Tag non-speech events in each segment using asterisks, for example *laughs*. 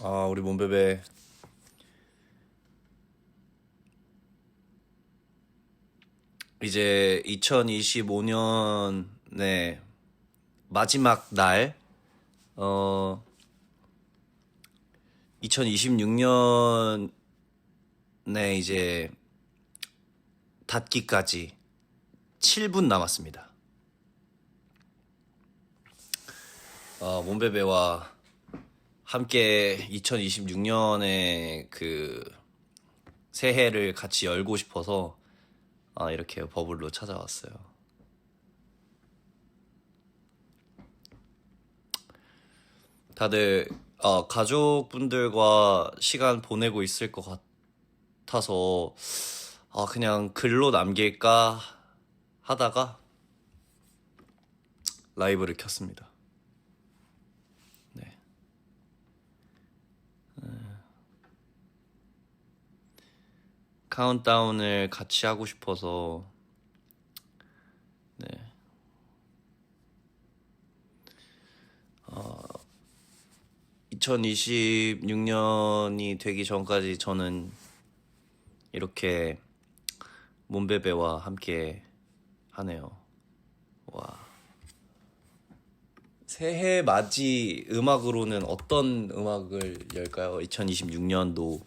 아 우리 몸베베 이제 2025년의 마지막 날, 어, 2026년에 이제 닫기까지 7분 남았습니다. 어, 몸베베와 함께 2026년에 그 새해를 같이 열고 싶어서 아, 이렇게 버블로 찾아왔어요. 다들 어, 가족분들과 시간 보내고 있을 것 같아서 아, 그냥 글로 남길까 하다가 라이브를 켰습니다. 카운트다운을 같이 하고 싶어서 네. 어, 2026년이 되기 전까지 저는 이렇게 몬베베와 함께 하네요. 와. 새해 맞이 음악으로는 어떤 음악을 열까요? 2026년도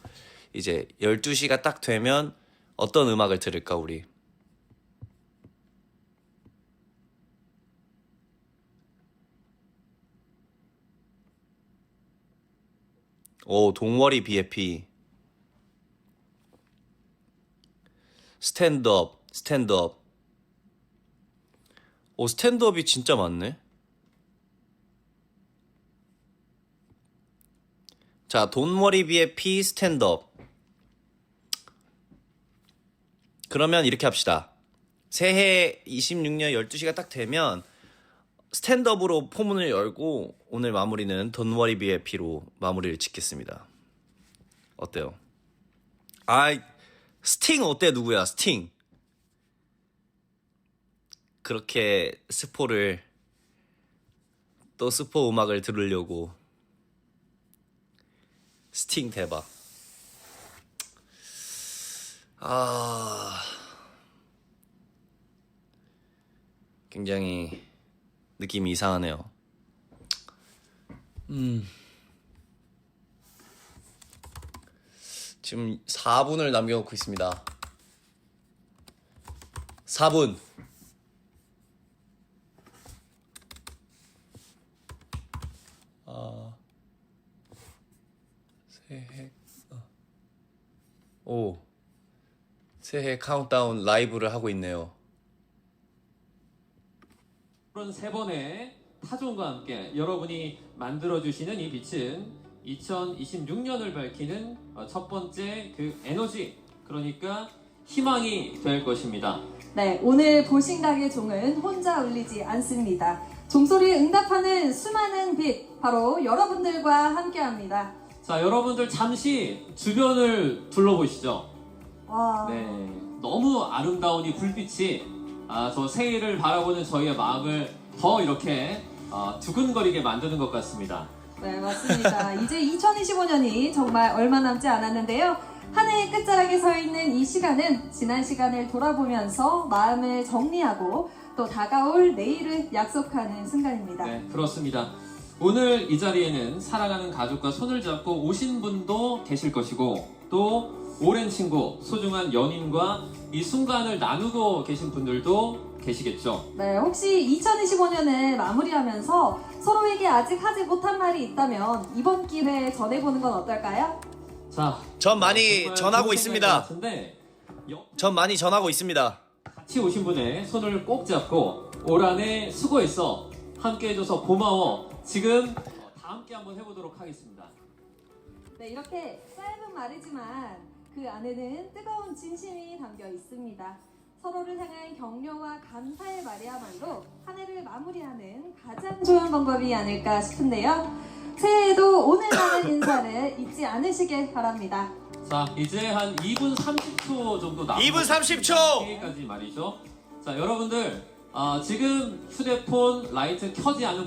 이제 12시가 딱 되면 어떤 음악을 들을까 우리? 오, 동월이 BFP. 스탠드업, 스탠드업. 오, 스탠드업이 진짜 많네. 자, 돈머리 BFP 스탠드업. 그러면 이렇게 합시다. 새해 26년 12시가 딱 되면 스탠드업으로 포문을 열고 오늘 마무리는 돈워리 BFP로 마무리를 짓겠습니다. 어때요? 아이, 스팅 어때 누구야? 스팅. 그렇게 스포를 또 스포 음악을 들으려고 스팅 대박. 아 굉장히 느낌이 이상하네요. 음 지금 4분을 남겨놓고 있습니다. 4분. 아 새해 어. 오 새해 카운트다운 라이브를 하고 있네요. 그런 세 번의 타종과 함께 여러분이 만들어주시는 이 빛은 2026년을 밝히는 어, 첫 번째 그 에너지, 그러니까 희망이 될 것입니다. 네, 오늘 보신각의 종은 혼자 울리지 않습니다. 종소리에 응답하는 수많은 빛, 바로 여러분들과 함께합니다. 자, 여러분들 잠시 주변을 둘러보시죠. 와, 네, 너무 아름다운 이 불빛이 아, 저 새해를 바라보는 저희의 마음을 더 이렇게 아, 두근거리게 만드는 것 같습니다. 네, 맞습니다. *laughs* 이제 2025년이 정말 얼마 남지 않았는데요. 한 해의 끝자락에 서 있는 이 시간은 지난 시간을 돌아보면서 마음을 정리하고 또 다가올 내일을 약속하는 순간입니다. 네, 그렇습니다. 오늘 이 자리에는 사랑하는 가족과 손을 잡고 오신 분도 계실 것이고 또 오랜 친구, 소중한 연인과 이 순간을 나누고 계신 분들도 계시겠죠. 네, 혹시 2025년을 마무리하면서 서로에게 아직 하지 못한 말이 있다면 이번 기회에 전해보는 건 어떨까요? 자, 전 많이 정말 전하고 있습니다. 같은데 여- 전 많이 전하고 있습니다. 같이 오신 분의 손을 꼭 잡고 올 한해 수고했어. 함께 해줘서 고마워. 지금 다 함께 한번 해보도록 하겠습니다. 네, 이렇게 짧은 말이지만 그 안에는 뜨거운 진심이 담겨 있습니다. 서로를 향한 격려와 감사의 말이야말로 한 해를 마무리하는 가장 좋은 방법이 아닐까 싶은데요. 새해에도 오늘만의 인사를 잊지 않으시길 바랍니다. 자, 이제 한 2분 30초 정도 남았 2분 30초! 회의까지 말이죠. 자, 여러분들 아, 지금 휴대폰 라이트 켜지 않은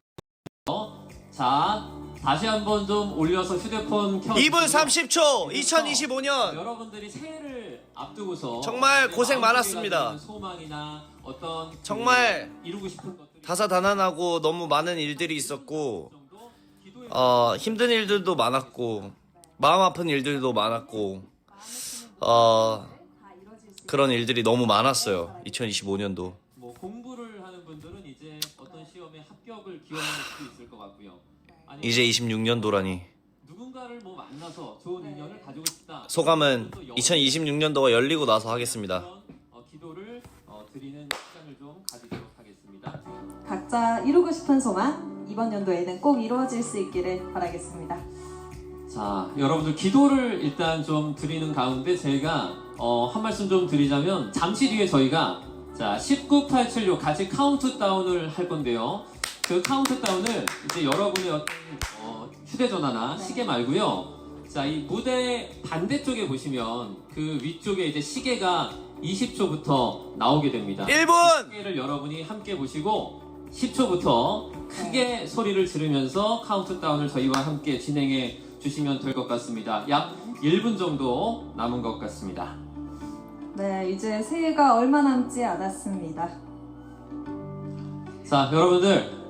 거, 자 다시 한번 좀 올려서 휴대폰 켜 2분 30초 2025년 여러분들이 새해를 앞두고서 정말 고생 많았습니다. 가지고 있는 소망이나 어떤 그 정말 이루고 싶은 것들이 다사다난하고 너무 많은 일들이 있었고 정도 기도의 어, 힘든 일들도 많았고 마음 아픈 일들도 많았고 어, 수 그런 일들이 너무 많았어요 2025년도 뭐 공부를 하는 분들은 이제 어떤 시험에 합격을 기원할 수도 있을 것 같고요. 이제 26년도라니 누군가를 뭐 만나서 좋은 네. 인연을 가지고 싶다. 소감은 또 영- 2026년도가 열리고 나서 하겠습니다 어, 기도를 어, 드리는 시간을 좀 가지도록 하겠습니다. 각자 이루고 싶은 소망 이번 연도에는 꼭 이루어질 수 있기를 바라겠습니다. 자, 여러분들 기도를 일단 좀 드리는 가운데 제가 어, 한 말씀 좀 드리자면 잠시 뒤에 저희가 자 19, 8, 7, 6 같이 카운트다운을 할 건데요. 그 카운트다운을 이제 여러분의 어떤 어, 휴대전화나 시계 말고요. 자, 이 무대 반대쪽에 보시면 그 위쪽에 이제 시계가 20초부터 나오게 됩니다. 1분 시계를 여러분이 함께 보시고 10초부터 크게 소리를 지르면서 카운트다운을 저희와 함께 진행해 주시면 될 것 같습니다. 약 1분 정도 남은 것 같습니다. 네, 이제 새해가 얼마 남지 않았습니다. 자, 여러분들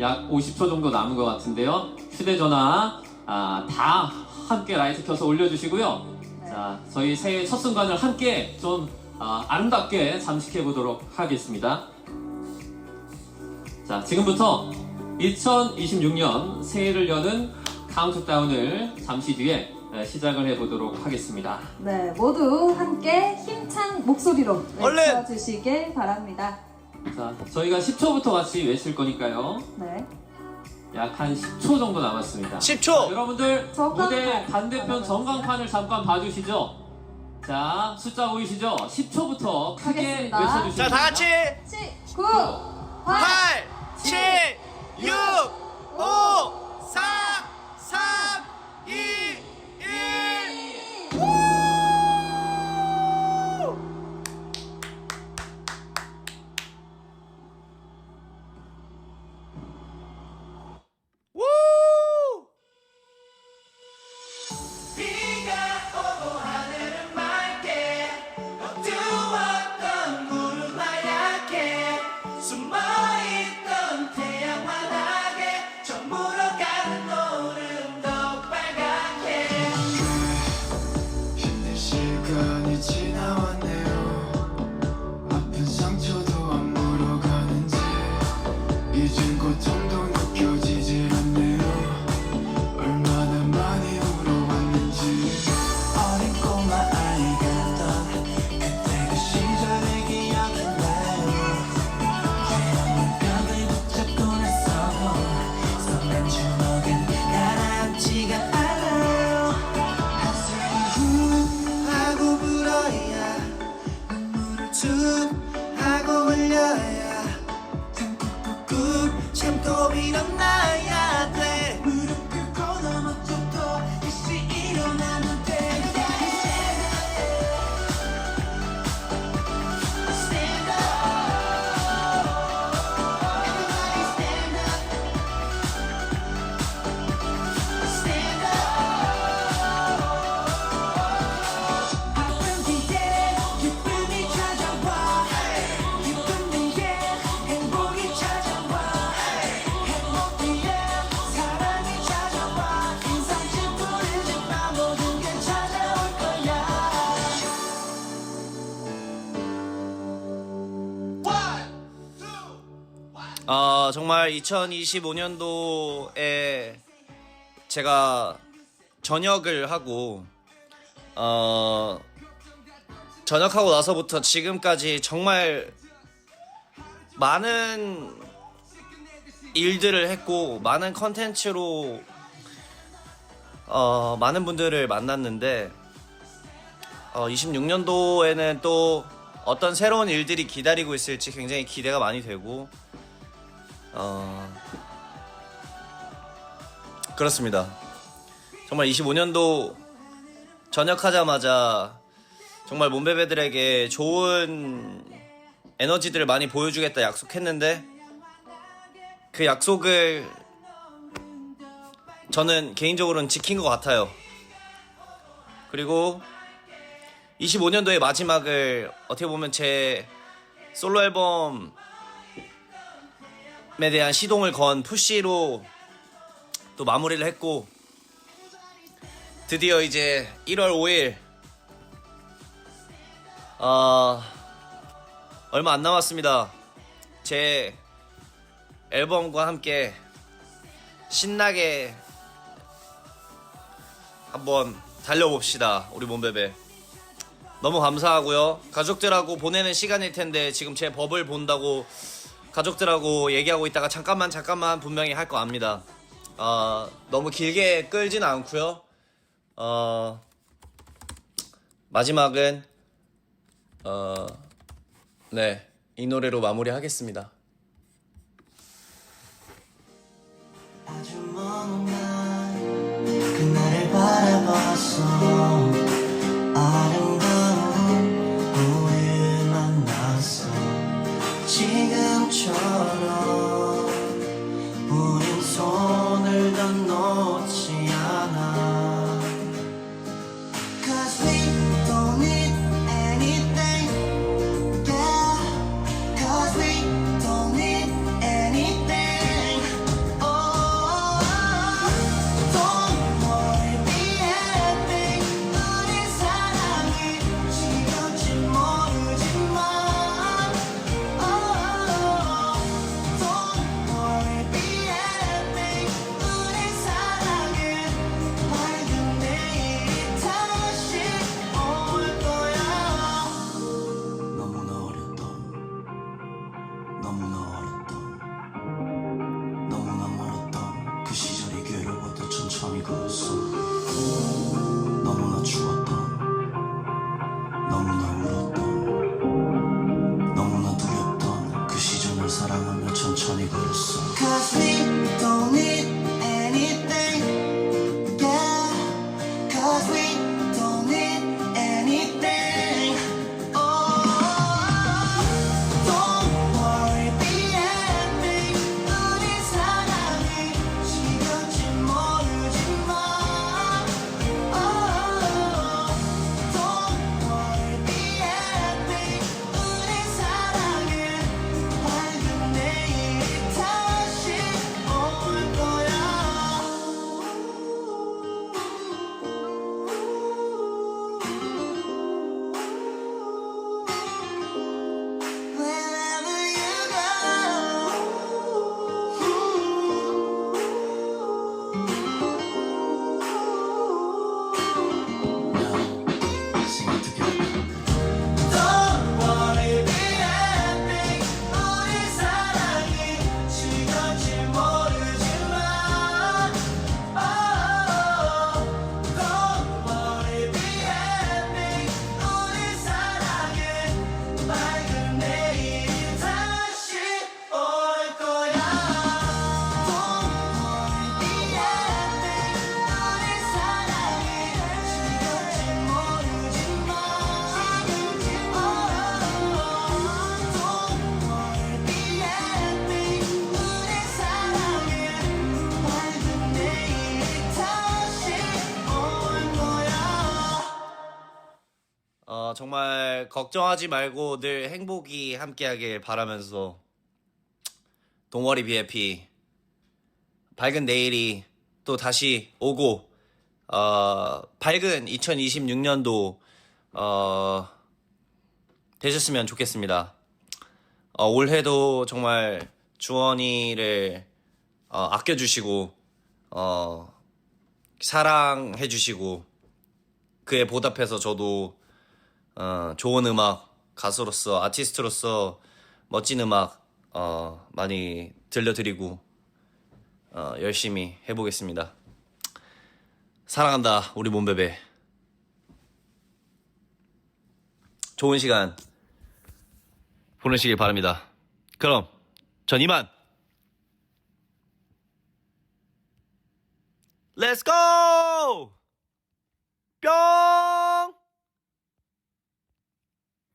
약 50초 정도 남은 것 같은데요. 휴대전화 아, 다 함께 라이트 켜서 올려주시고요. 자, 저희 새해 첫 순간을 함께 좀 아, 아름답게 잠식해 보도록 하겠습니다. 자, 지금부터 2026년 새해를 여는 카운트다운을 잠시 뒤에 에, 시작을 해보도록 하겠습니다. 네, 모두 함께 힘찬 목소리로 얼른! 외쳐주시길 바랍니다. 자, 저희가 10초부터 같이 외칠 거니까요. 네, 약 한 10초 정도 남았습니다. 10초 여러분들 전광판. 무대 반대편 전광판을 잠깐 봐주시죠. 자 숫자 보이시죠? 10초부터 크게. 외쳐주시면 자 다 같이 7, 9, 8, 8 7 6 5 4 3 2 시 참고 일 정말 2025년도에 제가 전역을 하고 어, 전역하고 나서부터 지금까지 정말 많은 일들을 했고 많은 컨텐츠로 어, 많은 분들을 만났는데 어, 26년도에는 또 어떤 새로운 일들이 기다리고 있을지 굉장히 기대가 많이 되고 어 그렇습니다. 정말 25년도 전역하자마자 정말 몸베베들에게 좋은 에너지들을 많이 보여주겠다 약속했는데 그 약속을 저는 개인적으로는 지킨 것 같아요. 그리고 25년도의 마지막을 어떻게 보면 제 솔로 앨범에 대한 시동을 건 푸시로 또 마무리를 했고 드디어 이제 1월 5일 어, 얼마 안 남았습니다. 제 앨범과 함께 신나게 한번 달려봅시다. 우리 몸베베. 너무 감사하고요. 가족들하고 보내는 시간일 텐데 지금 제 법을 본다고 가족들하고 얘기하고 있다가 잠깐만 잠깐만 분명히 할 거 압니다. 어, 너무 길게 끌지는 않고요. 어, 마지막은 어, 네, 이 노래로 마무리하겠습니다. 아주 먼 날, 그날을 바라봤어 아름 걱정하지 말고 늘 행복이 함께하길 바라면서 동워리 BFP 밝은 내일이 또 다시 오고 어, 밝은 2026년도 어, 되셨으면 좋겠습니다. 어, 올해도 정말 주원이를 어, 아껴주시고 어, 사랑해주시고 그에 보답해서 저도 어, 좋은 음악 가수로서 아티스트로서 멋진 음악 어, 많이 들려드리고 어, 열심히 해보겠습니다. 사랑한다 우리 몸베베. 좋은 시간 보내시길 바랍니다. 그럼 전 이만. Let's go! 뿅!